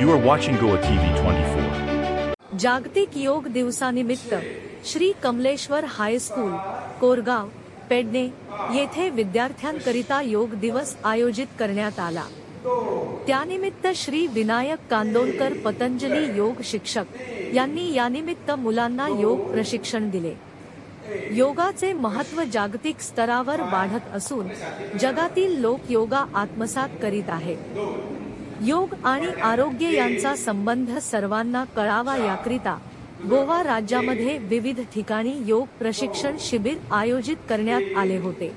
You are watching Goa TV 24. जागतिक योग दिवसानिमित्त श्री कमलेश्वर हायस्कूल कोरगाव पेडणे येथे विद्यार्थ्यांकरिता योग दिवस आयोजित करण्यात आला. त्यानिमित्त श्री विनायक कांदोलकर पतंजली योग शिक्षक यांनी यानिमित्त मुलांना योग प्रशिक्षण दिले. योगाचे महत्त्व जागतिक स्तरावर वाढत असून जगातील लोक योगा आत्मसात करीत आहेत. योग आणि आरोग्य यांचा संबंध सर्वांना कळावा याकरिता गोवा राज्यामध्ये विविध ठिकाणी योग प्रशिक्षण शिबिर आयोजित करण्यात आले होते.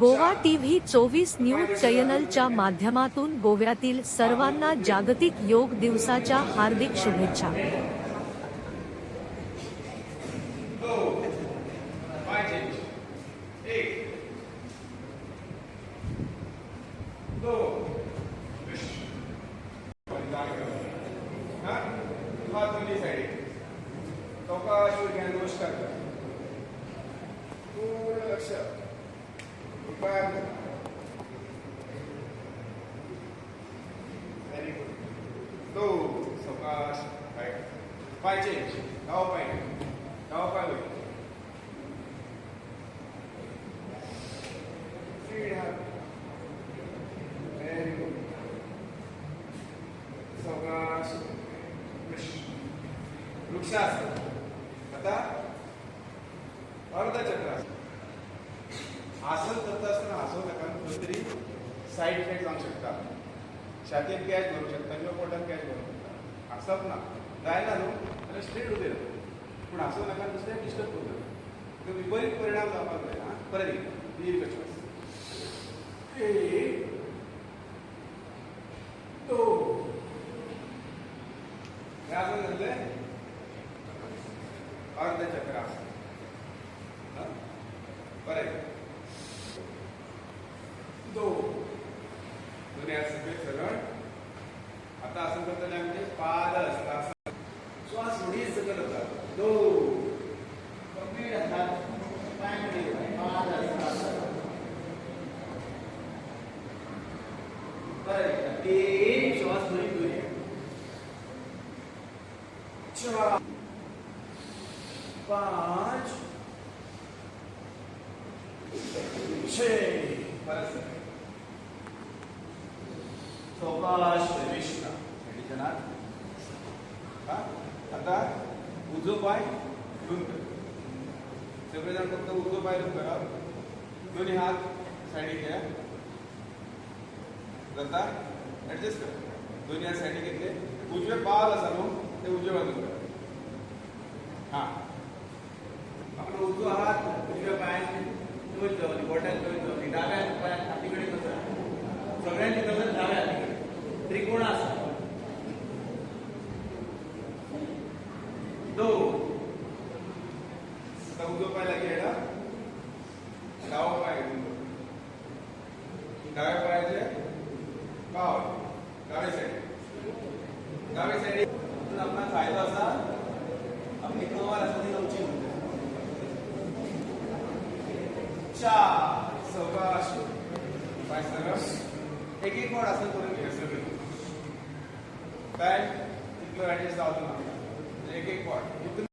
गोवा टीव्ही चोवीस न्यूज चॅनलच्या माध्यमातून गोव्यातील सर्वांना जागतिक योग दिवसाच्या हार्दिक शुभेच्छा. हात दोन्ही साईड चौकाश वर घ्या नमस्कार करा पूर्ण लक्ष पाय व्हेरी गुड दो सावकाश पाय पाय चेंज डावा पाय वृक्षासन आता अर्ध चक्रासन आसन करत असताना हसवू नका कोणतरी साईड इफेक्ट जाऊ शकता. छातीत कॅच भरू शकता किंवा पोटात कॅच भरू शकता. हसत ना जायला न्हू जाल्यार स्ट्रेट उदे पूण हसवू नका दुसऱ्याक डिस्टर्ब करू नका. तो विपरीत परिणाम जावपाक जाय आं परत एक दीर्घ श्वास एक दोन. हे आसन जातलें अर्ध चक्रासन हं? बरें दोन दोन्ही हात सरळ आता आसन करतले आमचे पाद श्वास कडे पाद हस्तासन बरें तीन श्वास पाँच उजो पाय घेऊन सगळेजण फक्त उजो पाय घेऊन करा दोन्ही हात साईडीक घ्या जाता ऍडजस्ट कर। दोन्ही हात साईडीक पाल आसा न्हू ते उजवे बाजून हा। आपला उजवा हात उजव्या पायात ठेवतो आणि बोटात ठेवतो आणि डाव्या पायात हातीकडे कसं सगळ्यांची कसं डाव्या त्रिकोण असा दो। उजवा पाय लागेला डावा पाय डाव्या पायाचे पाव। डावे साईड डावे साईड आपला फ़ायदा असा आपली कमर असं ती लवची चार सवकाश पाय सरळ एक एक बोर्ड असं करून घ्या सगळे काय तिथलं ऍडजस्ट जावं ना एक एक बोर्ड